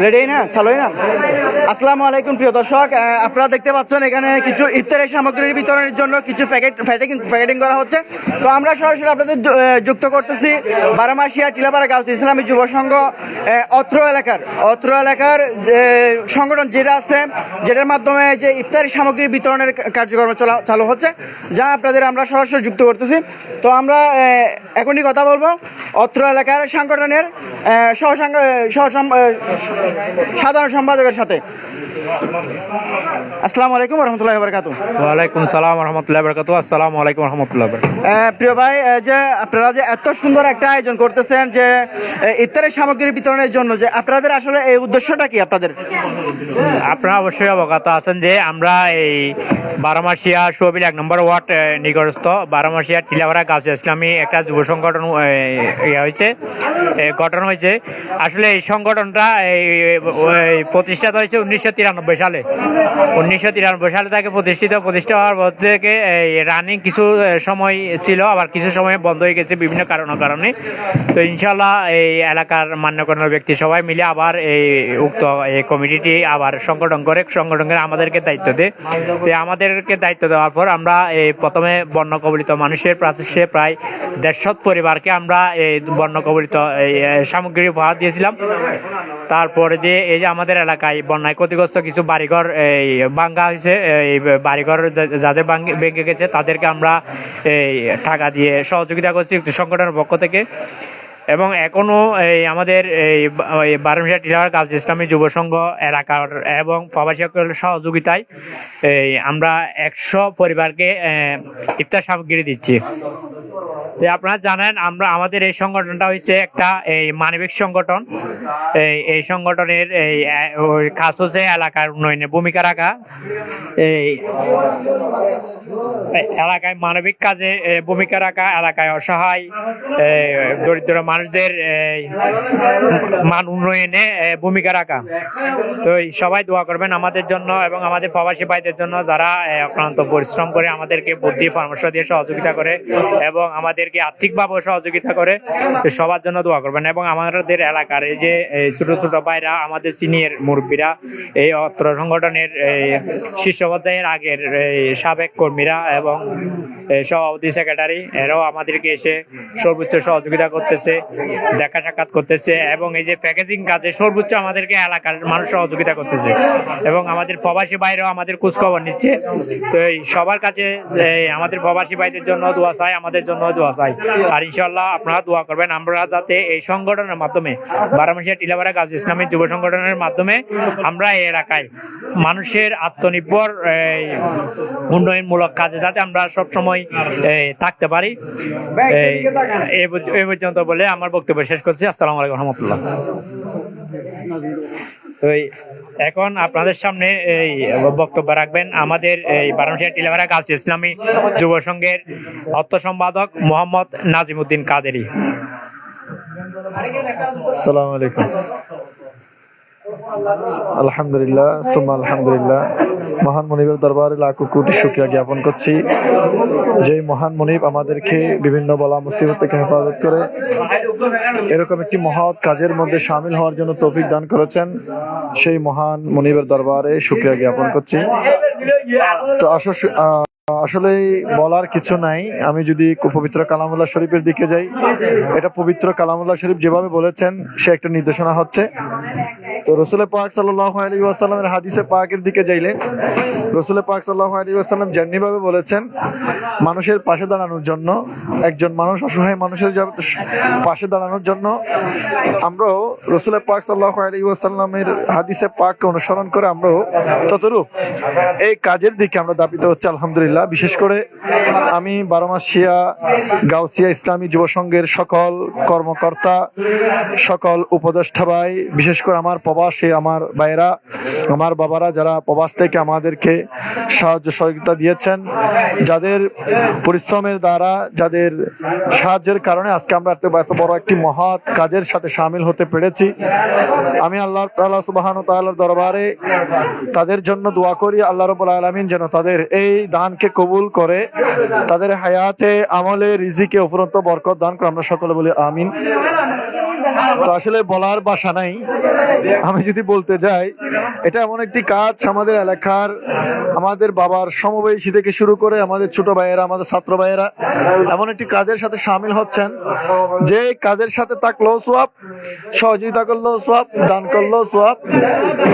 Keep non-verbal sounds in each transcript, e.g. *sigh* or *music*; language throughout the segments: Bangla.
রেডি না? চালোই না? আসসালামু আলাইকুম, প্রিয় দর্শক। আপনারা দেখতে পাচ্ছেন এখানে কিছু ইফতারের সামগ্রীর বিতরণের জন্য কিছু প্যাকেট, প্যাকেটিং প্যাকেটিং করা হচ্ছে। তো আমরা সরাসরি আপনাদের যুক্ত করতেছি বারামাসিয়া, টিলাপাড়া গাউস ইসলামী যুব সংঘ অত্র এলাকার অত্র এলাকার সংগঠন যেটা আছে, যেটার মাধ্যমে যে ইফতারি সামগ্রী বিতরণের কার্যক্রম চলা- চালু হচ্ছে, যা আপনাদের আমরা সরাসরি যুক্ত করতেছি। তো আমরা এখনই কথা বলব অত্র এলাকার সংগঠনের সহ সহ সাধারণ সম্পাদকের সাথে। আসসালামু আলাইকুম রহমতুল্লাহ বারকাতু ওয়ালাইকুম সালাম রহমতুল্লাহ বরকাত আসসালামু আলাইকুম রহমতুল্লাহ প্রিয় ভাই যে আপনারা যে এত সুন্দর একটা আয়োজন করতেছেন যে ইফতারের সামগ্রী বিতরণের জন্য যে আপনাদের আসলে এই উদ্দেশ্যটা কি আপনাদের? আপনারা অবশ্যই অবগত আছেন যে আমরা এই বারোমাসিয়া সোবিল এক নম্বর ওয়ার্ড নিকটস্থ বারোমাসিয়া টিলাভাড়া গাছ ইসলামী একটা যুব সংগঠন ইয়ে হয়েছে গঠন হয়েছে। আসলে এই সংগঠনটা প্রতিষ্ঠাত হয়েছে উনিশশো তিরানব্বই সালে। উনিশশো তিরানব্বই সালে তাকে প্রতিষ্ঠিত প্রতিষ্ঠা হওয়ার পর থেকে এই রানিং কিছু সময় ছিল, আবার কিছু সময় বন্ধ হয়ে গেছে বিভিন্ন কারণ কারণে। তো ইনশাল্লাহ এই এলাকার মান্যগণ্য ব্যক্তি সবাই মিলে আবার এই উক্ত এই কমিটিটি আবার সংগঠন করে সংগঠন করে আমাদেরকে দায়িত্ব দেয়। তো আমাদেরকে দায়িত্ব দেওয়ার পর আমরা এই প্রথমে বন্য কবলিত মানুষের প্রাচে প্রায় দেড়শত পরিবারকে আমরা এই বন্য কবলিত সামগ্রী উপহার দিয়েছিলাম। তারপরে দিয়ে এই যে আমাদের এলাকায় বন্যায় ক্ষতিগ্রস্ত কিছু বাড়িঘর, এই, ভাঙ্গা হয়েছে। এই, বাড়িঘর যাদের ভেঙে গেছে, তাদেরকে আমরা, এই, টাকা দিয়ে সহযোগিতা করছি সংগঠনের পক্ষ থেকে। এবং এখনও, এই, আমাদের, এই বারোমিশা টিলার কাজ ইসলামী যুব সংঘ এলাকার এবং প্রবাসীকের সহযোগিতায়, এই, আমরা একশো পরিবারকে ইফতার সামগ্রী দিচ্ছি। তো আপনারা জানেন, আমরা, আমাদের এই সংগঠনটা হচ্ছে একটা এই মানবিক সংগঠন। এই এই সংগঠনের এই কাজ হচ্ছে এলাকার উন্নয়নে ভূমিকা রাখা। এই এলাকায় মানবিক কাজে ভূমিকা রাখা, এলাকায় অসহায় দরিদ্র মানুষদের মান উন্নয়নে ভূমিকা রাখা। তো সবাই দোয়া করবেন আমাদের জন্য এবং আমাদের প্রবাসী ভাইদের জন্য যারা অক্লান্ত পরিশ্রম করে আমাদেরকে বুদ্ধি, পরামর্শ দিয়ে সহযোগিতা করে এবং আমাদেরকে আর্থিকভাবে সহযোগিতা করে সবার জন্য দোয়া করবেন। এবং আমাদের এলাকার এই যে ছোট ছোট ভাইরা, আমাদের সিনিয়র মুরব্বীরা, এই অত্র সংগঠনের শীর্ষ পর্যায়ের আগের সাবেক কর্মীরা এবং সভাপতি সেক্রেটারি এরাও আমাদেরকে এসে সর্বোচ্চ সহযোগিতা করতেছে, দেখা সাক্ষাৎ করতেছে এবং এই যে প্যাকেজিং কাজে সর্বোচ্চ আমাদেরকে এলাকার মানুষ সহযোগিতা করতেছে। এবং আমাদের প্রবাসী ভাইরাও আমাদের খোঁজ খবর নিচ্ছে। তো এই সবার কাছে আমাদের প্রবাসী ভাইদের জন্য দোয়া চাই, আমাদের জন্য দোয়া চাই আর ইনশাল্লাহ আপনারা দোয়া করবেন। আমরা যাতে এই সংগঠনের মাধ্যমে বারামাসিয়া টিলাপাড়া গাছ ইসলামী যুব সংগঠনের মাধ্যমে আমরা এই এলাকায় মানুষের আত্মনির্ভর উন্নয়নমূলক কাজে যাতে আমরা সব সময় থাকতে পারি। এই পর্যন্ত বলে আমার বক্তব্য শেষ করছি। আসসালামু আলাইকুম রহমতুল্লাহ। এই এখন আপনাদের সামনে এই বক্তব্য রাখবেন আমাদের এই বারামশাহ টিলাভাড়া গাছ ইসলামী যুব সংঘের অর্থ সম্পাদক মোহাম্মদ নাজিমুদ্দিন কাদেরি। আসসালামু আলাইকুম। আলহামদুলিল্লাহ সুমা আলহামদুলিল্লাহ। মহান মনিবের দরবারে লাখো কোটি শুকরিয়া জ্ঞাপন করছি। যে মহান মনিব আমাদেরকে বিভিন্ন বলা মুসিবত থেকে হেফাজত করে, এরকম একটি মহৎ কাজের মধ্যে সামিল হওয়ার জন্য তৌফিক দান করেছেন, সেই মহান মনিবের দরবারে শুকরিয়া জ্ঞাপন করছি। তো আসলে আসলে বলার কিছু নাই। আমি যদি পবিত্র কালামুল্লাহ শরীফের দিকে যাই, এটা পবিত্র কালামুল্লাহ শরীফ যেভাবে বলেছেন, সে একটা নির্দেশনা হচ্ছে। তো রসুল পাক সাল্লাহ হাদিসে পাকের দিকে যাইলে, রসুল পাক সাল্লাহ আলী ওয়াসাল্লাম যেমনি ভাবে বলেছেন, মানুষের পাশে দাঁড়ানোর জন্য, একজন মানুষ অসহায় মানুষের পাশে দাঁড়ানোর জন্য, আমরাও রসুল পাক সাল্লাহ হাদিসে পাককে অনুসরণ করে আমরাও ততরূপ এই কাজের দিকে আমরা দাবিত হচ্ছে, আলহামদুলিল্লাহ। বিশেষ করে আমি বারোমাসিয়া গাউসিয়া ইসলামী যুব সংঘের সকল কর্মকর্তা, সকল উপদেষ্টা ভাই, বিশেষ করে আমার প্রবাসী, আমার ভাইরা আমার বাবারা যারা প্রবাস থেকে আমাদেরকে সাহায্য সহযোগিতা দিয়েছেন, যাদের পরিশ্রমের দ্বারা, যাদের সাহায্যের কারণে আজকে আমরা এত বড় একটি মহৎ কাজের সাথে সামিল হতে পেরেছি। আমি আল্লাহ তাআলা সুবহান তাআলার দরবারে তাদের জন্য দোয়া করি, আল্লাহ রবুল আলমিন যেন তাদের এই দানকে কবুল করে তাদের হায়াতে আমলে রিজিকে উপরন্ত বরকত দান করে আমরা সকলে বলি আমিন। তো আসলে বলার বাসা নাই। আমি যদি বলতে যাই, এটা এমন একটি কাজ আমাদের এলাকার, আমাদের বাবার সমবয়সী থেকে শুরু করে আমাদের ছোট ভাইয়েরা, আমাদের ছাত্র ভাইয়েরা এমন একটি কাজের সাথে সামিল হচ্ছেন। যে কাজের সাথে থাকলেও সোয়াব, সহযোগিতা করলেও সোয়াব, দান করলেও সোয়াব,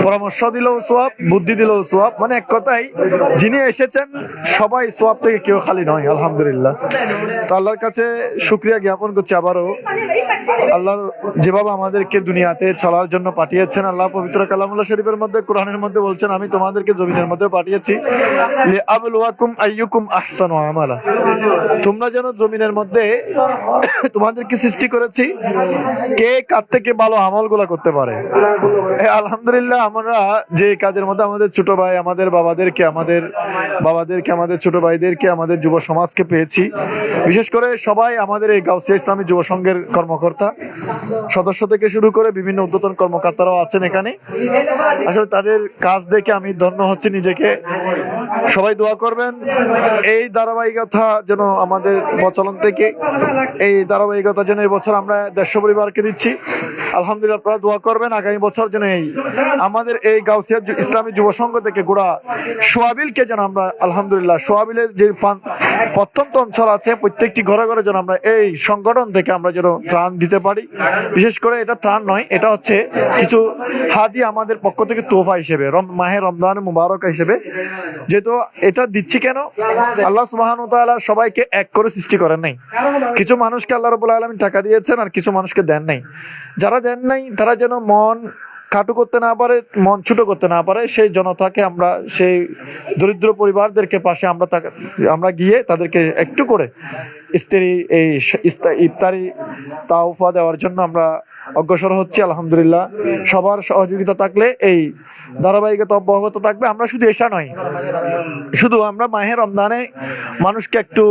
পরামর্শ দিলেও সোয়াব, বুদ্ধি দিলেও সোয়াব। মানে এক কথাই যিনি এসেছেন, সবাই সোয়াব থেকে কেউ খালি নয়, আলহামদুলিল্লাহ। আল্লাহর কাছে শুক্রিয়া জ্ঞাপন করছি আবারও। আল্লাহ যেভাবে আমাদেরকে দুনিয়াতে চলার জন্য পাঠিয়েছেন, আল্লাহ পবিত্র কালামুল্লাহ শরীফের মধ্যে, কোরআনের মধ্যে বলছেন, আমি তোমাদেরকে জমিনের মধ্যে পাঠিয়েছি। আইয়ুকুম তোমরা যেন জমিনের মধ্যে তোমাদেরকে সৃষ্টি করেছি, কে কার থেকে ভালো আমলগুলো করতে পারে। আলহামদুলিল্লাহ, আমরা যে কাজের মধ্যে আমাদের ছোট ভাই, আমাদের বাবাদেরকে আমাদের বাবাদেরকে, আমাদের ছোট ভাইদেরকে, আমাদের যুব সমাজকে পেয়েছি। বিশেষ করে সবাই আমাদের এই গাউসিয়া ইসলামী যুব সংঘের কর্মকর্তা, সদস্য থেকে শুরু করে বিভিন্ন উদ্যতন কর্মকর্তারাও আছেন এখানে। আসলে তাদের কাজ দেখে আমি ধন্য হচ্ছি নিজেকে। সবাই দোয়া করবেন, এই ধারাবাহিকতা যেন আমাদের প্রচলন থেকে, এই ধারাবাহিকতা যেন এই বছর আমরা দেড়শো পরিবারকে দিচ্ছি। আলহামদুলিল্লাহ আপনারা দোয়া করবেন, আগামী বছর যেন এই আমাদের এই গাউসিয়া ইসলামী যুব সংঘ থেকে গোড়া সোয়াবিলকে যেন আমরা আলহামদুলিল্লাহ, সোয়াবিলের যে প্রত্যন্ত অঞ্চল আছে প্রত্যেকটি ঘরে ঘরে যেন আমরা এই সংগঠন থেকে আমরা যেন ত্রাণ দিতে পারি। বিশেষ করে এটা ত্রাণ নয়, এটা হচ্ছে কিছু হাদি আমাদের পক্ষ থেকে তোফা হিসেবে মাহে রমজান মুবারক হিসেবে। যেহেতু এটা দিচ্ছি কেন? আল্লাহ সুবাহান সবাইকে এক করে সৃষ্টি করেন নাই। কিছু মানুষকে আল্লাহ রবুল আলমিন টাকা দিয়েছেন আর কিছু মানুষকে দেন নাই। যারা দেন নাই, তারা যেন মন খাটু করতে না পারে, মন ছোট করতে না পারে, সেই জনতাকে আমরা, সেই দরিদ্র পরিবারদেরকে পাশে আমরা আমরা গিয়ে তাদেরকে একটু করে স্ত্রী এই ইফতারি তাওফা দেওয়ার জন্য আমরা অগ্রসর হচ্ছি, আলহামদুলিল্লাহ। সবার সহযোগিতা থাকলে এই ধারাবাহিকতা অব্যাহত থাকবে। আমরা শুধু এসা নয় শুধু আমরা মাহের রমদানে মানুষকে একটু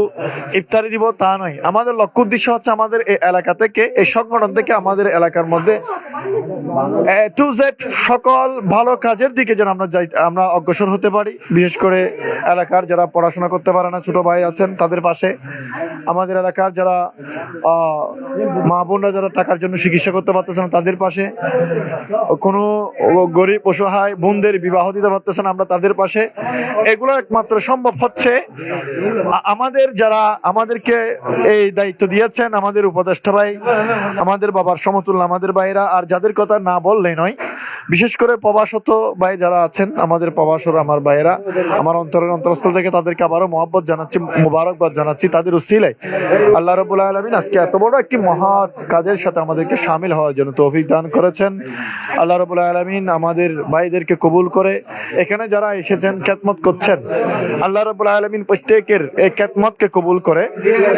ইফতারি দিব তা নয় আমাদের লক্ষ্য উদ্দেশ্য হচ্ছে আমাদের এই এলাকা থেকে, এই সংগঠন থেকে আমাদের এলাকার মধ্যে টু জেড সকল ভালো কাজের দিকে যেন আমরা যাই, আমরা অগ্রসর হতে পারি। বিশেষ করে এলাকার যারা পড়াশোনা করতে পারে না, ছোট ভাই আছেন তাদের পাশে। আমাদের এলাকার যারা মা বোনরা যারা টাকার জন্য চিকিৎসা করতে পারতেছে না, তাদের পাশে কোনো গরিব অসহায় বোনদের বিবাহ দিতে পারতেছে না আমরা তাদের পাশে। এগুলো একমাত্র সম্ভব হচ্ছে। আমাদের যারা, আমাদেরকে এই দায়িত্ব দিয়েছেন আমাদের উপদেষ্টা ভাই, আমাদের বাবার সমতুল্য, আমাদের ভাইরা আর যাদের কথা না বললেই নয়, বিশেষ করে প্রবাসত ভাই যারা আছেন, আমাদের প্রবাসর আমার ভাইয়েরা, আমার অন্তরের অন্তরস্থল থেকে তাদেরকে আবারও মহব্বত জানাচ্ছি, মুবারকবাদ জানাচ্ছি, তাদের উসিলে আল্লাহ রবুল আলমিন আজকে এত বড় একটি মহা কাজের সাথে আমাদেরকে সামিল হওয়ার জন্য তৌফিক দান করেছেন। আল্লাহ রবুল আলমিন আমাদের ভাইদেরকে কবুল করে এখানে যারা এসেছেন খ্যাতমত করছেন, আল্লাহ রবুল আলমিন প্রত্যেকের এই খ্যাতমতকে কবুল করে,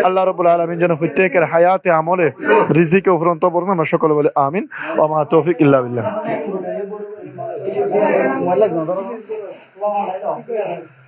আল্লাহ রবুল আলমিন যেন প্রত্যেকের হায়াতে, আমলে, রিজিকে উপরন্ত পড়ুন আমরা সকলে বলে আমিন। ওমা তৌফিক ইল্লা বিল্লাহ।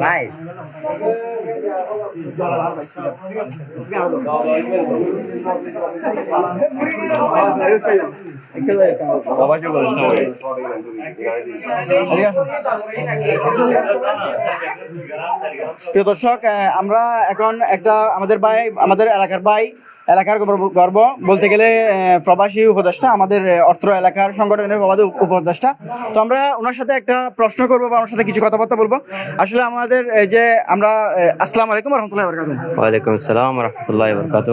ভাই প্রিয় দর্শক আমরা এখন একটা আমাদের ভাই আমাদের এলাকার ভাই এলাকার গর্ব- বলতে গেলে প্রবাসী উপদেষ্টা আমাদের অর্থ এলাকার সংগঠনের প্রবাদী উপদেষ্টা। তো আমরা ওনার সাথে একটা প্রশ্ন করব বা ওনার সাথে কিছু কথাবার্তা বলব। আসলে আমাদের এই যে আমরা আসসালাম আলাইকুম রহমতুল্লাহ বরকাত ওয়ালাইকুম আসসালাম রহমতুল্লাহ বরকাত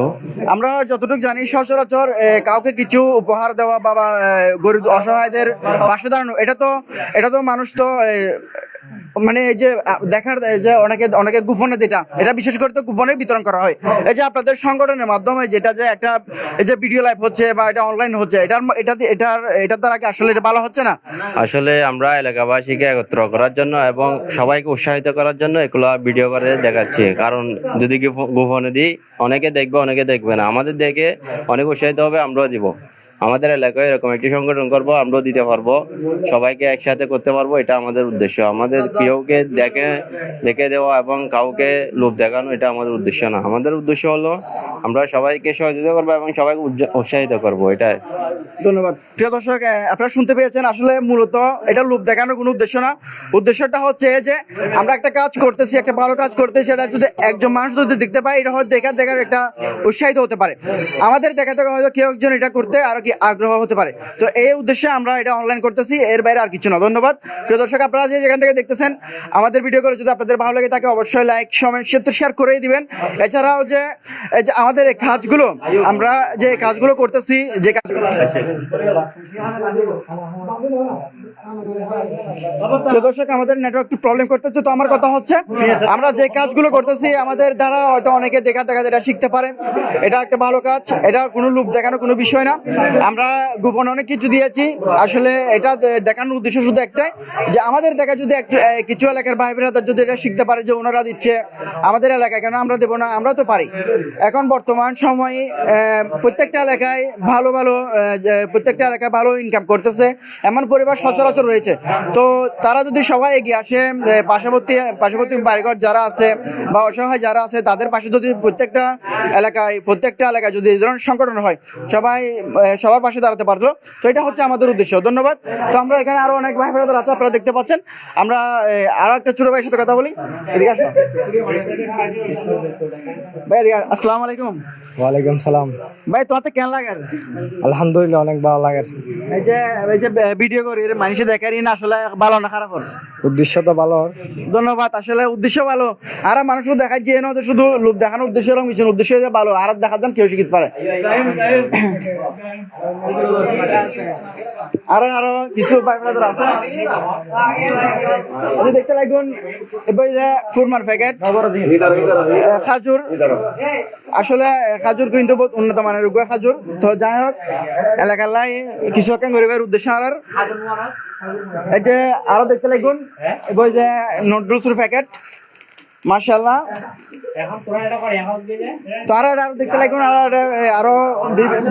আমরা যতটুকু জানি সচরাচর কাউকে কিছু উপহার দেওয়া বা গরিব অসহায়দের পাশে দাঁড়ানো এটা তো এটা তো মানুষ তো মানে এই যে দেখার যে অনেকে অনেকে গোপনে যেটা, এটা বিশেষ করে তো গোপনে বিতরণ করা হয়। এই যে আপনাদের সংগঠনের মাধ্যমে যেটা যে একটা, এই যে ভিডিও লাইভ হচ্ছে বা এটা অনলাইন হচ্ছে, এটার এটা এটার এটার দ্বারা কি আসলে এটা ভালো হচ্ছে না? আসলে আমরা এলাকাবাসীকে একত্র করার জন্য এবং সবাইকে উৎসাহিত করার জন্য এগুলো ভিডিও করে দেখাচ্ছি। কারণ যদি গোপ- গোপনে দিই, অনেকে দেখবে অনেকে দেখবে না। আমাদের দেখে অনেক উৎসাহিত হবে, আমরাও দিব। আমাদের এলাকায় এরকম একটি সংগঠন করব, আমরাও দিতে পারব, সবাইকে একসাথে করতে পারব, এটা আমাদের উদ্দেশ্য। আমাদের কেউকে দেখে দেখে দেওয়া এবং কাউকে লোভ দেখানো, এটা আমাদের উদ্দেশ্য না। আমাদের উদ্দেশ্য হলো, আমরা সবাইকে সহযোগিতা করব এবং সবাইকে উৎসাহিত করব, এটাই। ধন্যবাদ। প্রিয় দর্শক আপনারা শুনতে পেয়েছেন, আসলে মূলত এটা লোভ দেখানোর কোনো উদ্দেশ্য না। উদ্দেশ্যটা হচ্ছে যে, আমরা একটা কাজ করতেছি, একটা ভালো কাজ করতেছি সেটা যদি একজন মানুষ যদি দেখতে পায়, এটা হয়তো দেখার দেখার একটা উৎসাহিত হতে পারে। আমাদের দেখা থেকে হয়তো কেউ একজন এটা করতে, আরও কি আগ্রহ হতে পারে। তো এই উদ্দেশ্যে আমরা এটা অনলাইন করতেছি, এর বাইরে আর কিছু না। ধন্যবাদ। প্রিয় দর্শক, আপনারা যে যেখান থেকে দেখতেছেন, আমাদের ভিডিও করে যদি আপনাদের ভালো লাগে তাকে অবশ্যই লাইক কমেন্ট শেয়ার তো শেয়ার করেই দিবেন। এছাড়াও যে আমাদের এই কাজগুলো, আমরা যে কাজগুলো করতেছি, যে কাজ দর্শক, আমাদের নেটওয়ার্ক একটু প্রবলেম করতেছে, তো আমার কথা হচ্ছে, আমরা যে কাজগুলো করতেছি, আমাদের দ্বারা হয়তো অনেকে দেখা দেখা এটা শিখতে পারে। এটা একটা ভালো কাজ, এটা কোনো লোভ দেখানো কোনো বিষয় না। আমরা গোপন অনেক কিছু দিয়েছি। আসলে এটা দেখানোর উদ্দেশ্য শুধু একটাই, যে আমাদের দেখা যদি কিছু এলাকার ভাই বোনেরা যদি এটা শিখতে পারে যে ওনারা দিচ্ছে আমাদের এলাকায়, কেন আমরা দেবো না? আমরা তো পারি। এখন বর্তমান সময়ে প্রত্যেকটা এলাকায় ভালো ভালো প্রত্যেকটা এলাকায় ভালো ইনকাম করতেছে, এমন পরিবার সচরাচর রয়েছে। তো তারা যদি সবাই এগিয়ে আসে পার্শ্ববর্তী পার্শ্ববর্তী বাড়িঘর যারা আছে বা অসহায় যারা আছে, তাদের পাশে যদি প্রত্যেকটা এলাকায় প্রত্যেকটা এলাকায় যদি এই ধরনের সংগঠন হয়, সবাই সবার পাশে দাঁড়াতে পারল। তো এটা হচ্ছে আমাদের উদ্দেশ্য। ধন্যবাদ। তো আমরা এখানে আরও অনেক ভাই বোনেরা আছে আপনারা দেখতে পাচ্ছেন। আমরা আরও একটা ছোট ভাইয়ের সাথে কথা বলি। এদিকে আসো। ভাই এদিকে আসসালামু আলাইকুম। ওয়ালাইকুম সালাম। ভাই তোমার তো কেন লাগে? আলহামদুলিল্লাহ অনেক ভালো লাগে। এই যে এই যে ভিডিও করি মানুষে দেখারি না আসলে ভালো না খারাপ? উদ্দেশ্য তো ভালো। ধন্যবাদ আসলে উদ্দেশ্য ভালো। আর মানুষ দেখা যে না শুধু লোক দেখানোর উদ্দেশ্য এরকম কিছু উদ্দেশ্য ভালো। আর দেখা যান কেউ শিখিতে পারে। আরও আরও, কিছু ভাই ব্রাদার আছে। যে দেখতে লাগুন, এবার যে কুরমার প্যাকেট খাজুর। আসলে খাজুর কিন্তু বহুত উন্নত মানের উগ্র খাজুর। তো যাই হোক, এলাকার লাই একটা গরিবের উদ্দেশ্য আর। এই যে আরও দেখতে লাগুন, এবার যে নুডলসের প্যাকেট মার্শাল্লাহ তো আরও আরও দেখতে লাগুন আরও আরো- আরও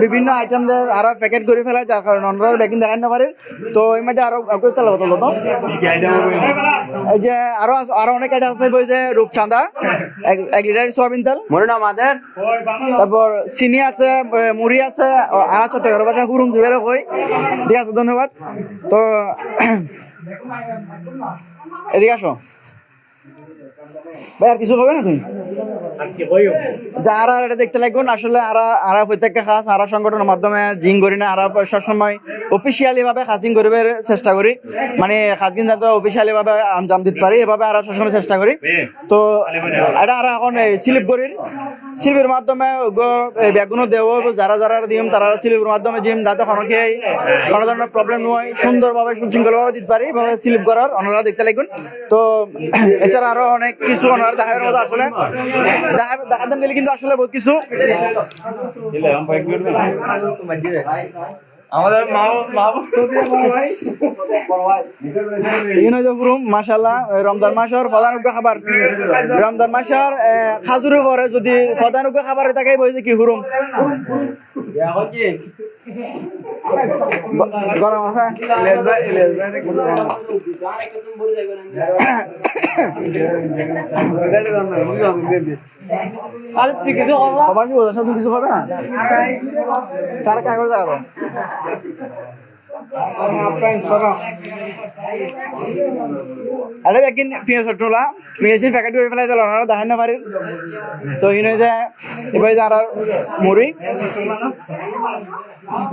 বিভিন্ন আইটেম আরও প্যাকেট করে ফেলা যার কারণে অন্যরা বেকিং দেখাই না পারে। তো এই মধ্যে আরও করতে লাগতো তো। এই যে আরও আরও অনেক আইটেম আছে বই যে রূপচাঁদা এক এক লিটার সোয়াবিন তেল। মনে না আমাদের তারপর চিনি আছে মুড়ি আছে আর চট্টগ্রাম ভাষা হুরুম জুবেরে কই ঠিক আছে ধন্যবাদ। তো এদিকে আসো। ভাই আর কিছু হবে না তুমি? যারা এটা দেখতে লাগবেন আসলে আরা আরা প্রত্যেকটা খাস আরা সংগঠনের মাধ্যমে জিং করি না আরা সবসময় অফিসিয়ালি ভাবে খাজিং করিবার চেষ্টা করি। মানে খাজগিন যাতে অফিসিয়ালি ভাবে আঞ্জাম দিতে পারি এভাবে আরা সবসময় চেষ্টা করি। তো এটা আরা এখন স্লিপ করি স্লিপের মাধ্যমে বেগুনো দেব যারা যারা দিম তারা স্লিপের মাধ্যমে জিম যাতে খনকে কোনো ধরনের প্রবলেম নয় সুন্দরভাবে সুশৃঙ্খল ভাবে দিতে পারি ভাবে স্লিপ করার ওনারা দেখতে লাগবেন। তো এছাড়া আরও অনেক কিছু ওনারা দেখার মতো আসলে। দেখা গেলে কিন্তু আসলে বহুত কিছু। আমাদের মা মা ইউনো জফরুম মাশাআল্লাহ রমজান মাসের প্রধান খাবার। রমজান মাসের খাজুরের পরে যদি প্রধান খাবার থাকে বই যে কি হুরুম। গরম আছে? সবার কি বোঝা তুমি কিছু হবে না? তার কাগজ জায়গা দাও আরে একদিন পেঁয়াজ টোলা পেঁয়াজের প্যাকেট করে ফেলাই দিল ওনারা দেখাই না পারেন তো ইনে যে এবার যে আর মুড়ি।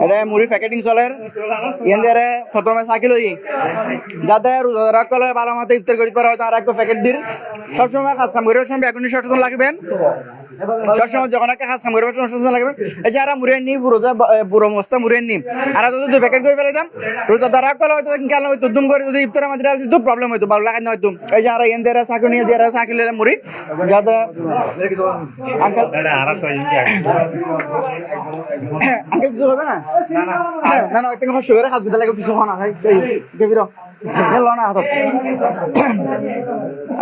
এটা মুড়ি প্যাকেটিং চলে। ইয়ান দিয়ে প্রথমে চাকি লই যাতে রোজাদার কলে ভালো মতো ইফতার করতে পারে হয়তো আর একটা প্যাকেট দিন সবসময় কাজ কাম করে সময় বেগুনি সচেতন লাগবেন। সবসময় যখন একটা কাজ কাম করবে সচেতন লাগবেন এই যে আর মুড়ে নি রোজা বুড়ো মস্তা মুড়ে নি আর যদি দুই প্যাকেট করে ফেলে দাম রোজাদার কলে হয়তো কেন হয়তো দুম করে যদি ইফতারের মধ্যে যদি প্রবলেম হইতো ভালো লাগে না হয়তো এই যে আর ইয়ান দিয়ে চাকি নিয়ে দিয়ে চাকি লে মুড়ি যাতে আঙ্কেল আঙ্কেল কিছু হবে না না না না একটা হাসপাতালে কিছু হয় না ভাই দেবির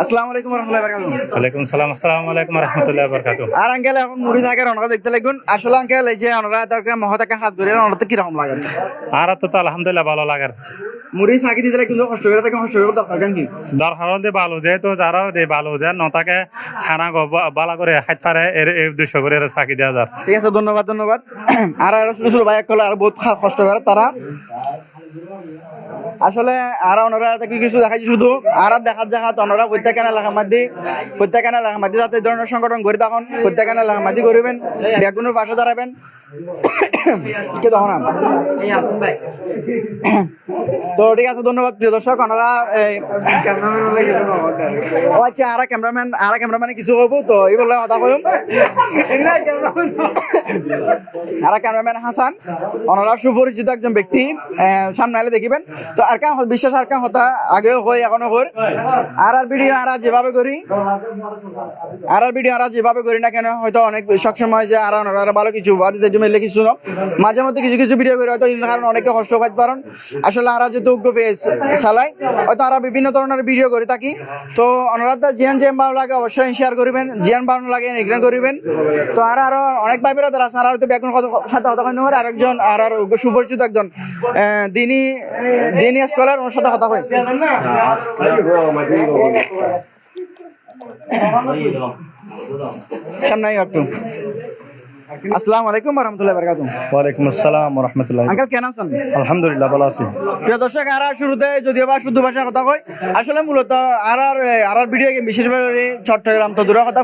আসসালামু আলাইকুম রহমতুল্লাহ বারকাতুহ। ওয়ালাইকুম সালাম আসসালামু আলাইকুম রহমতুল্লাহ বরকাত আর আঙ্কেল এখন মুড়ি থাকে ওনারা দেখতে লাগুন আসলে আঙ্কেল এই যে ওনারা তার মহতাকে হাত ধরে ওনারা কীরকম লাগে? আর তো তো আলহামদুলিল্লাহ ভালো লাগার মুড়ি চাকি দিতে কিন্তু কষ্ট করে থাকে কষ্ট করে দরকার কি? দরকার দে ভালো দে তো যারা দে ভালো দে নতাকে খানা গো বালা করে খাইতে পারে এর এই উদ্দেশ্য করে এর চাকি দেওয়া যার। ঠিক আছে ধন্যবাদ ধন্যবাদ। *clears throat* আর আর ভাই বহুত কষ্ট করে তারা আসলে আর ওনারা কি কিছু দেখাইছি শুধু? আর দেখাত জায়গা ওনারা প্রত্যেকের এলাকার মাদি প্রত্যেকের লেখা মাদি যাতে ধরনের সংগঠন করে তখন প্রত্যেকের এলাকার মাদি করবেন বেগুনের পাশে দাঁড়াবেন। কে তখন আম? তো ঠিক আছে ধন্যবাদ প্রিয় দর্শক ওনারা *coughs* ও আচ্ছা আর ক্যামেরাম্যান আর ক্যামেরাম্যানে কিছু হব তো এই বলে কথা কইম। *coughs* আর ক্যামেরাম্যান হাসান ওনারা সুপরিচিত একজন ব্যক্তি আহ, সামনে আলে দেখিবেন। তো আর কাম বিশ্বাস আর কাম হতা আগেও হই এখনও হই আর আর ভিডিও আর আর যেভাবে করি আর আর ভিডিও আর যেভাবে করি না কেন হয়তো অনেক সবসময় যে আর ওনারা ভালো কিছু বাদ দিতে মিললে কিছু না। মাঝে মধ্যে কিছু কিছু ভিডিও করে হয়তো এই কারণে অনেকে কষ্ট পাইতে পারেন। আসলে আর যেহেতু পেজ চালাই হয়তো আর বিভিন্ন ধরনের ভিডিও করে থাকি। তো ওনারা জিয়ান জিয়ান ভালো লাগে অবশ্যই শেয়ার করবেন। জিয়ান ভালো লাগে এগ্রেন করবেন। তো আর আরও অনেক ভাই বেরোদের আছে আর হয়তো বেগুন সাথে কথা কই আর আরেকজন আর আর সুপরিচিত একজন আহ, দিনী দিনী স্কলার ওনার সাথে কথা কই। সামনে একটু। আসসালামু আলাইকুম রহমতুল্লাহ বারকাতুহ। ওয়ালাইকুম আসসালাম রহমতুল্লাহ। আঙ্কেল কেন আছেন? আলহামদুলিল্লাহ ভালো আছি। প্রিয় দর্শক আর শুরুতে যদিও বা শুদ্ধ ভাষায় কথা কই আসলে মূলত আর আর আর আর ভিডিও গেম বিশেষভাবে চট্টগ্রাম তো দূরের কথা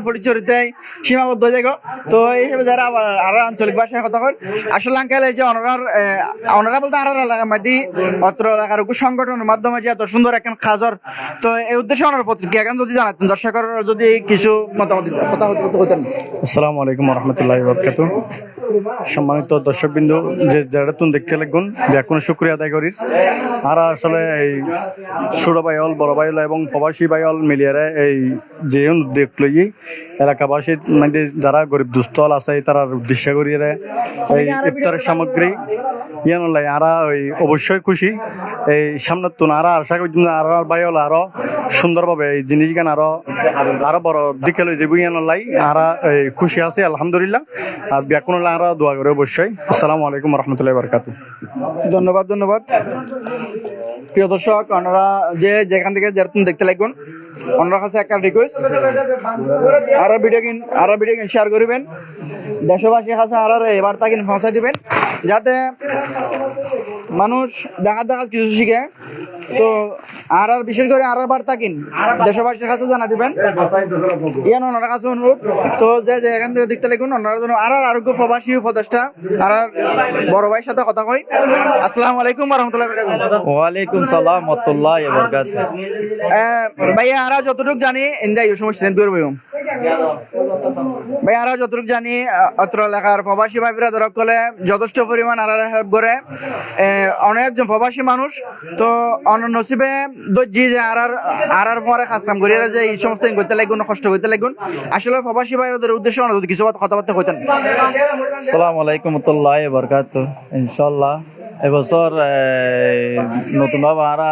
সীমাবদ্ধ হয়ে যাগো তো এই হিসেবে যারা আবার আর আর আঞ্চলিক ভাষায় কথা কই আসলে আঙ্কেল এই যে অনারার অনারা বলতে আর আর এলাকার মধ্যে অত্র এলাকার সংগঠনের মাধ্যমে যে এত সুন্দর একখান খাজর তো এই উদ্দেশ্যে ওনার প্রতিক্রিয়া কেন যদি জানাতেন? দর্শকের যদি কিছু মতামত কথা হতে হতেন আসসালামু আলাইকুম রহমতুল্লাহ বরকাত সম্মানিত দর্শকবৃন্দ, যে যারা তুমি দেখতে লাগুন ব্যাকুণ শুক্রিয়া আদায় করি। আর আসলে এই ছোট বাইল বড় বাইল এবং প্রবাসী বাইল মিলিয়ে এই যে উদ্যোগ লই এলাকাবাসী মানে যারা গরিব দুস্থল আছে তারা উদ্দেশ্য করিয়ে এই ইফতারের সামগ্রী। ইয়ান লাই আরা ওই অবশ্যই খুশি। এই সামনে তো আরা, আশা করি আর বাইল আরও সুন্দরভাবে এই জিনিসগান আরও আরও বড় দিকে লই খুশি আছে, আলহামদুলিল্লাহ। আর ব্যাকুণ আরা দোয়া করে অবশ্যই। আসসালামু আলাইকুম রহমতুল্লাহ বরকাত ধন্যবাদ ধন্যবাদ। প্রিয় দর্শক, আপনারা যে যেখান থেকে যেরকম দেখতে লাগবেন ওনার কাছে একটা রিকোয়েস্ট আরও ভিডিও কিন আরও ভিডিও কিন শেয়ার করবেন। দেশবাসীর কাছে আরও এবার তাকে পৌঁছে দিবেন। যাতে মানুষ দেখা দেখা কিছু শিখে। তো আর আর বিশেষ করে আর বার তাকিন দেশবাসীর কাছে জানা দিবেন। ইয়ান ওনার কাছে অনুরোধ। তো যে যে এখান থেকে দেখতে লাগুন ওনারা যেন আর আর আরোগ্য প্রবাসী উপদেষ্টা আর আর বড় ভাইয়ের সাথে কথা কই আসসালামু আলাইকুম রহমতুল্লাহ ওয়ালাইকুম সালাম মতুল্লাহ বরকাত ভাইয়া আরা যতটুকু জানি ইন্দাই সমস্যা দূর বইম ভাই, আরা যতটুকু জানি অত্র প্রবাসী ভাইরা ধরক কলে যথেষ্ট পরিমাণ হেল্প করে। অনেকজন প্রবাসী মানুষ, তো নসিবে দর্জি যে আর পরে কাজ করি যে এই সমস্ত করতে লাগুন, কষ্ট করতে লাগুন, আসলে প্রবাসী ভাইদের উদ্দেশ্যে অনেক কিছু কথাবার্তা হইতেন আসসালামু আলাইকুম মতুল্লাহ বরকাত ইনশাল্লাহ এবছর নতুন ভাবে আরা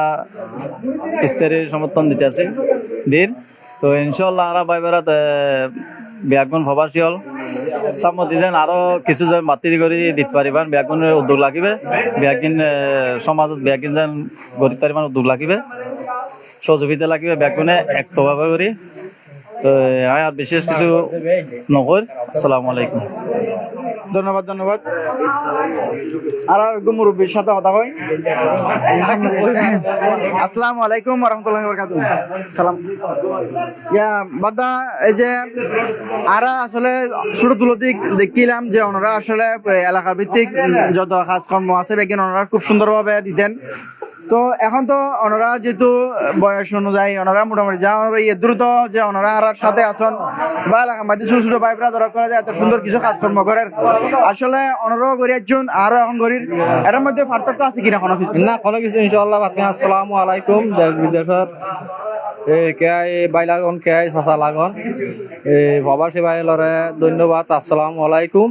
ইস্তারির সমর্থন দিতে আছে, দিন। তো ইনশাল্লাহ আরা ভাই বেড়াত ব্যাগুন ভবাসী হল। সামতি যেন আরও কিছু যেন মাতি করে দিতে পারিবান ব্যাগুনের উদ্যোগ লাগিবে। ব্যাগিন সমাজত ব্যাগিন যেন গরিব পারিবান, উদ্যোগ লাগিবে। সহযোগিতা লাগিবে ব্যাগুনে একতভাবে করি। তো আর বিশেষ কিছু নকর আসসালামু আলাইকুম। ধন্যবাদ ধন্যবাদ। আর আর মুরব্বীর সাথে কথা হয় আসসালামু আলাইকুম রহমতুল্লাহ বরকাতুহ সালাম। ইয়া, বাদা, এই যে আরা আসলে ছোট তুলো দিক দেখিলাম যে ওনারা আসলে এলাকা ভিত্তিক যত কাজকর্ম আছে বেগিন ওনারা খুব সুন্দরভাবে দিতেন। তো এখন তো ওনারা যেহেতু বয়স অনুযায়ী ওনারা মোটামুটি যা ওনারা ইয়ে দ্রুত যে ওনারা আর সাথে আছেন বা এলাকা মধ্যে ছোট ছোট ভাইরা ধরা করা যায় এত সুন্দর কিছু কাজকর্ম করেন। আসলে ওনারাও করি একজন আরও এখন করির এটার মধ্যে পার্থক্য আছে কিনা কোনো কিছু? না, কোনো কিছু ইনশাআল্লাহ আসসালামু আলাইকুম দেশ বিদেশের এই কে এই বাই লাগন কে আই চাচা লাগন। এই প্রবাসী ভাই লরে, ধন্যবাদ, আসসালামু আলাইকুম।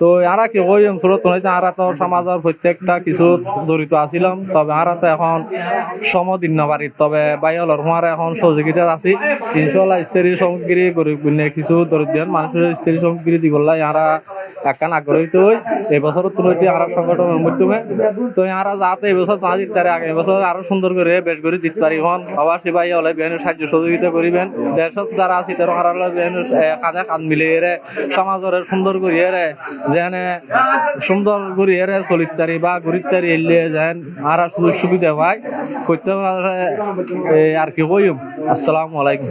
তো আরা কি ওই অঞ্চলত তুলে আরা তো সমাজের প্রত্যেকটা কিছু জড়িত আছিলাম, তবে আরা তো এখন সম দিন না পারি তবে বাইলর হুমার এখন সহযোগিতা আছি। ইনশাল্লাহ স্ত্রী সামগ্রী গরিব কিছু দরিদ্র মানুষের স্ত্রী সামগ্রী দিবলাই আরা একখান আগ্রহিত হই। এবছর তুলতে আরা সংগঠনের মাধ্যমে তো আরা যাতে এবছর না দিতে পারে আগামী বছর আরও সুন্দর করে বেশ করে দিতে পারি হন। সবার সিপাহী হলে বেহেনের সাহায্য সহযোগিতা করিবেন। দেশত যারা আছে, তারা হারা হলে কাঁধে কাঁধ মিলিয়ে রে, সমাজের সুন্দর করিয়ে রে, যেন সুন্দর করিয়ে রে চলিত তারি বা ঘুরিত তারি এলিয়ে যেন আর সুযোগ সুবিধা পায়। করতে আর কি কইম। আসসালামু আলাইকুম।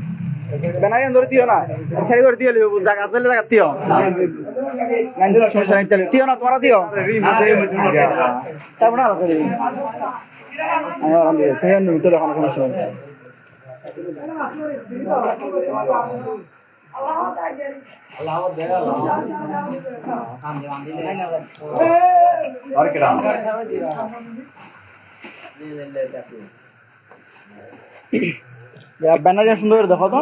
ধরে দিও না। সারি করে দিও জায়গা আছে জায়গা দিও। সমস্যা নাই দিও না তোমরা দিও। তারপর আরও করে আমি আরাম দিয়ে। আমি তো দেখানো সমস্যা নাই ব্যানারি সুন্দর দেখো তো।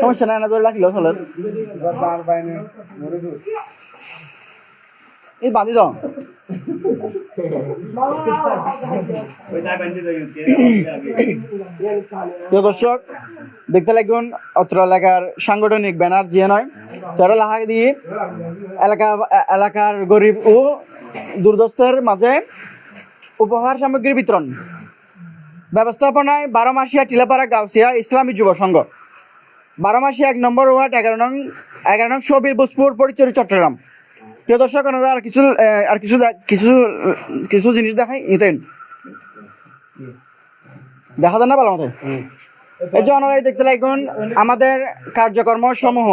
সমস্যা নাই না ধরে রাখিল চলে এই বাঁধি দাও। দর্শক, দেখতে লাগুন অত্র এলাকার সাংগঠনিক ব্যানার, যে নয় তারা লাহা দিয়ে এলাকা, এলাকার গরিব ও দুর্দস্তের মাঝে উপহার সামগ্রী বিতরণ। ব্যবস্থাপনায় বারোমাসিয়া টিলাপাড়া গাউসিয়া ইসলামী যুব সংঘ। বারোমাসিয়া এক নম্বর ওয়ার্ড, এগারো নং এগারো নং সবির বুসপুর পরিচয় চট্টগ্রাম। প্রিয় দর্শক আর কিছু আর কিছু কিছু কিছু জিনিস দেখাই দেখা যায় না ভালো মতো? এই যে ওনারাই দেখতে লাগুন, আমাদের কার্যকর্ম সমূহ।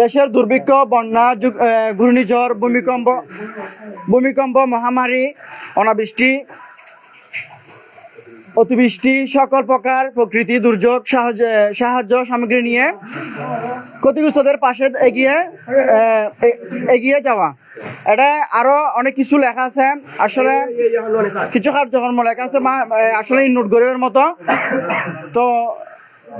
দেশের দুর্ভিক্ষ, বন্যা ঘূর্ণিঝড়, ভূমিকম্প ভূমিকম্প, মহামারী, অনাবৃষ্টি অতিবৃষ্টি, সকল প্রকার প্রকৃতি দুর্যোগ, সাহায্য সামগ্রী নিয়ে ক্ষতিগ্রস্তদের পাশে এগিয়ে এগিয়ে যাওয়া। এটা আরও অনেক কিছু লেখা আছে। আসলে কিছু কার্যক্রম লেখা আছে আসলে নোট গরিবের মতো। তো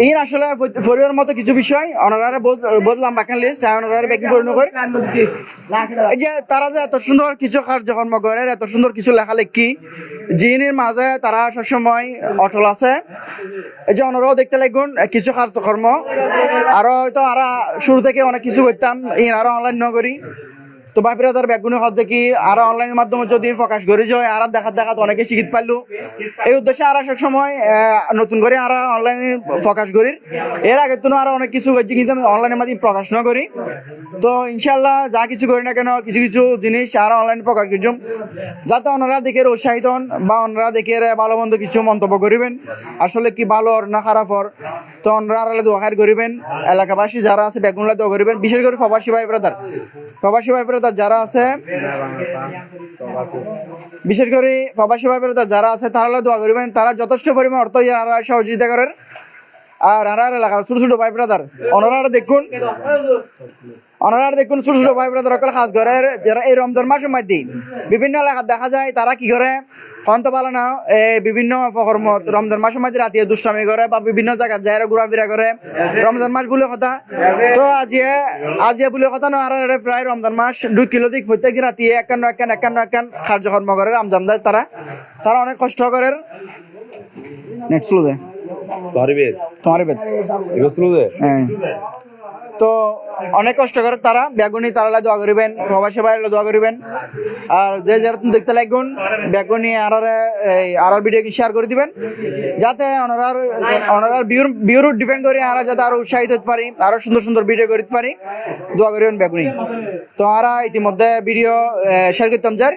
এই আসলে পরিবার মতো কিছু বিষয় অনারারে বহুত লম্বা খান লিস্ট অনারারে ব্যাকিং করে এই যে তারা যে এত সুন্দর কিছু কার্যক্রম করে, এত সুন্দর কিছু লেখালেখি, জিনের মাঝে তারা সবসময় অটল আছে। যে অনারাও দেখতে লাগুন কিছু কার্যক্রম। আরও হয়তো আরা শুরু থেকে অনেক কিছু করতাম, এই আরও অনলাইন নগরী। তো বাপিরা তার ব্যাগুনে হদ দেখি আর অনলাইনের মাধ্যমে যদি প্রকাশ করে যায়, আর দেখাত দেখাত অনেকে শিখিত পারল এই উদ্দেশ্যে আর সব সময় নতুন করে আর অনলাইনে প্রকাশ করি এর আগে তো আরও অনেক কিছু হয়েছে, কিন্তু আমি অনলাইনের মাধ্যমে প্রকাশ না করি। তো ইনশাল্লাহ যা কিছু করি না কেন, কিছু কিছু জিনিস আর অনলাইনে প্রকাশ করছুম যাতে ওনারা দেখে উৎসাহিত হন বা অন্যরা দেখে ভালো মন্দ কিছু মন্তব্য করিবেন। আসলে কি ভালো না খারাপ হর, তো অন্যরা আর দোয়াখার করিবেন। এলাকাবাসী যারা আছে, বেগুনলা দোয়া করিবেন। বিশেষ করে প্রবাসী ভাই ব্রাদার প্রবাসী ভাই ব্রাদার যারা আছে, বিশেষ করে প্রবাসী ভাই ব্রাদার যারা আছে, তারা দোয়া করিবেন, তারা যথেষ্ট পরিমাণ অর্থ ইয়ারা সহযোগিতা করেন। আর আর এলাকার ছোট ছোট ভাই ব্রাদার অনারা দেখুন। ওনারা দেখুন ছোট ছোট ভাই ব্রাদার সকল কাজ করে যারা এই রমজান মাসের মধ্যে বিভিন্ন এলাকাত দেখা যায় তারা কি করে? কন্ত পালে না বিভিন্ন রমজান মাসের মধ্যে রাতে দুষ্টামি করে বা বিভিন্ন জায়গায় যায় ঘোরাফেরা করে। রমজান মাস বলে কথা। তো আজিয়ে আজিয়ে বলে কথা না আর প্রায় রমজান মাস দুই কিলো দিক প্রত্যেক রাতে একান্ন একান একান্ন একান কার্যকর্ম করে রমজান দেয় তারা। তারা অনেক কষ্ট করে নেট স্লো দে তোমার বেদ। তোমার বেদ। স্লো দে হ্যাঁ। তো অনেক কষ্ট করে তারা। বেগুনি তারা দোয়া করিবেন প্রবাসী সবাই দোয়া করিবেন। আর যে যারা দেখতে লাগুন বেগুনি আর এই আর ভিডিও শেয়ার করে দিবেন? যাতে ওনারার ওনারার বিউর বিউর ডিপেন্ড করে আর যাতে আরও উৎসাহিত হতে পারি, আরও সুন্দর সুন্দর ভিডিও করতে পারি। দোয়া করিবেন বেগুনি তো আমরা ইতিমধ্যে ভিডিও শেয়ার করতাম, যার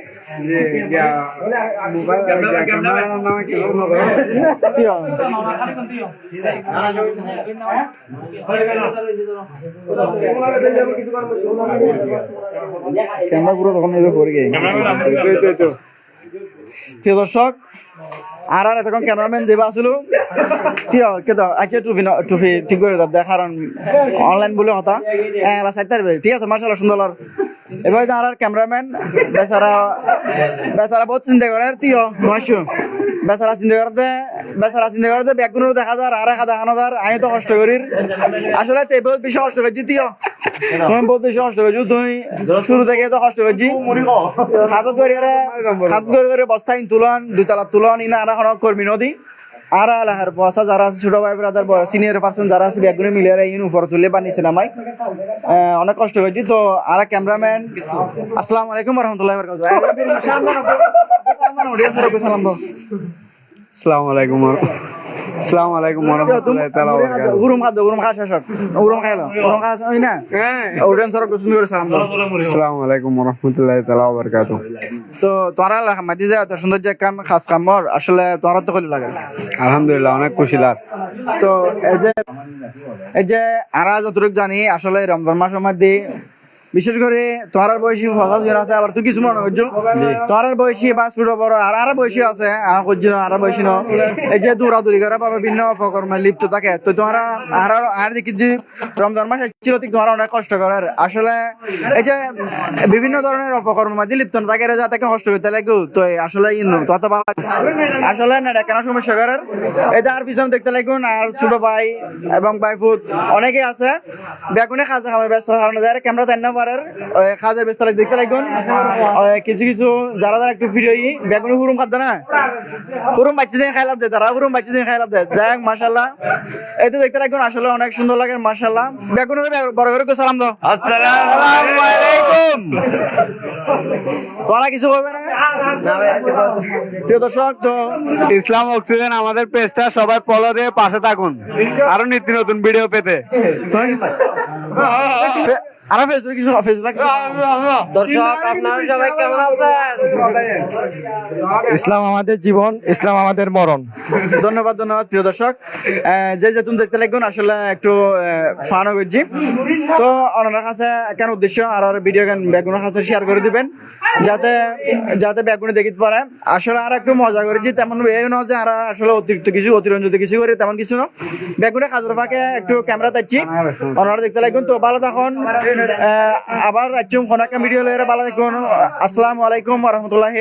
ক্যামেরা পুরো তখন এদের পড়ে গিয়ে প্রিয় দর্শক আর আর এতক্ষণ ক্যামেরাম্যান যেবা আসলো কি হয় কে দাও আচ্ছা টুপি টুপি ঠিক করে দাও দেখার অনলাইন বলে কথা হ্যাঁ সাইড থাকবে ঠিক আছে মার্শাল্লাহ সুন্দর এবার আর ক্যামেরাম্যান, বেচারা বেচারা বহুত চিন্তা করে তুইও মাসু বেচারা চিন্তা করতে বেচারা চিন্তা করতে ব্যাগগুলো দেখা যার আর এক দেখানো যার আমি তো কষ্ট করি। আসলে তুই বহুত বেশি কষ্ট করছি তুইও তুমি বহুত বেশি কষ্ট করছি, তুই শুরু থেকে তো কষ্ট করছি। হাতত করে হাত করে করে বস্তায় তুলন দুতলা তুলন, ইনা আর কর্মী নদী। আর আলাহার বসা যারা আছে ছোট ভাই ব্রাদার সিনিয়র পার্সন যারা আছে ব্যাগগুলো মিলিয়ে ইন উপর তুলে বানিয়েছে নামাই অনেক কষ্ট হয়েছি তো আর ক্যামেরাম্যান আসসালামু আলাইকুম রহমতুল্লাহ সালাম দাও আসসালামু আলাইকুম আসসালামু আলাইকুম ওরহমতুল্লাহি তাআলা ওয়া বারাকাতুহু। উরুম খাদ্য উরুম খা শেষ উরুম খাইলো উরুম খা ওই না? ওরেন সর কুসুম করে সালাম দাও। আসসালামু আলাইকুম ওরহমতুল্লাহি তাআলা ওয়া বারাকাতুহু। তো তোরা যে এত সুন্দর যে কাম খাস কামর আসলে তোরা তো কলি লাগে। আলহামদুলিল্লাহ অনেক খুশি লাগ তো এই যে এই যে আরা যতটুকু জানি আসলে রমজান মাসের মধ্যে বিশেষ করে তোমার বয়সী ফসল আছে আবার তুই কিছু মনে করছ? তোমার বয়সী বা ছোট বড় আর আর বয়সী আছে আর করছ আর বয়সী ন। এই যে দৌড়াদৌড়ি করে বা বিভিন্ন অপকর্মে লিপ্ত থাকে। তো তোমারা আর আর দেখি যে রমজান মাস ছিল ঠিক তোমার অনেক কষ্ট করার আসলে এই যে বিভিন্ন ধরনের অপকর্মের মধ্যে লিপ্ত না থাকে যা তাকে কষ্ট করতে লাগে। তো আসলে ইন তো তো ভালো আসলে না কেন সমস্যা করার এটা আর পিছনে দেখতে লাগুন আর ছোট ভাই এবং ভাইফুত অনেকে আছে। বেগুনে খাজা খাবে ব্যস্ত কারণে যারা ক্যামেরা দেন না পারে খাজের দেখতে লাগুন কিছু কিছু যারা যারা একটু ফিরে বেগুনে হুরুম খাদ্য না? হুরুম বাচ্চা দিন খাইলাম দে তারা হুরুম বাচ্চা দিন খাইলাম দে। যাই হোক মাসাল্লাহ এই তো দেখতে লাগুন আসলে অনেক সুন্দর লাগে মাসাল্লাহ বেগুনের বড় করে সালাম দাও। আসসালামু আলাইকুম। তোরা কিছু করবে না? প্রিয় দর্শক তো ইসলাম অক্সিজেন আমাদের পেজটা সবাই ফলো দিয়ে পাশে থাকুন। আরও নিত্য নতুন ভিডিও পেতে। আরও ফেসবুক কিছু ফেসবুক দর্শক আপনারা সবাই কেমন আছেন? ইসলাম আমাদের জীবন ইসলাম আমাদের মরণ। ধন্যবাদ ধন্যবাদ প্রিয় দর্শক। যে যে তুমি দেখতে লাগবেন আসলে একটু করছি। তো ওনার কাছে কেন উদ্দেশ্য আর আর ভিডিও গান বেগুনের কাছে শেয়ার করে দিবেন? যাতে যাতে বেগুনে দেখিতে পারে। আসলে আর একটু মজা করেছি তেমন এই নয় যে আর আসলে অতিরিক্ত কিছু অতিরঞ্জিত কিছু করে তেমন কিছু না বেগুনে কাজের ফাঁকে একটু ক্যামেরা দিচ্ছি ওনারা দেখতে লাগবেন। তো ভালো তখন আবার রাজ্য একটা ভিডিও লয়ের ভালো দেখুন আসসালামু আলাইকুম রহমতুল্লাহি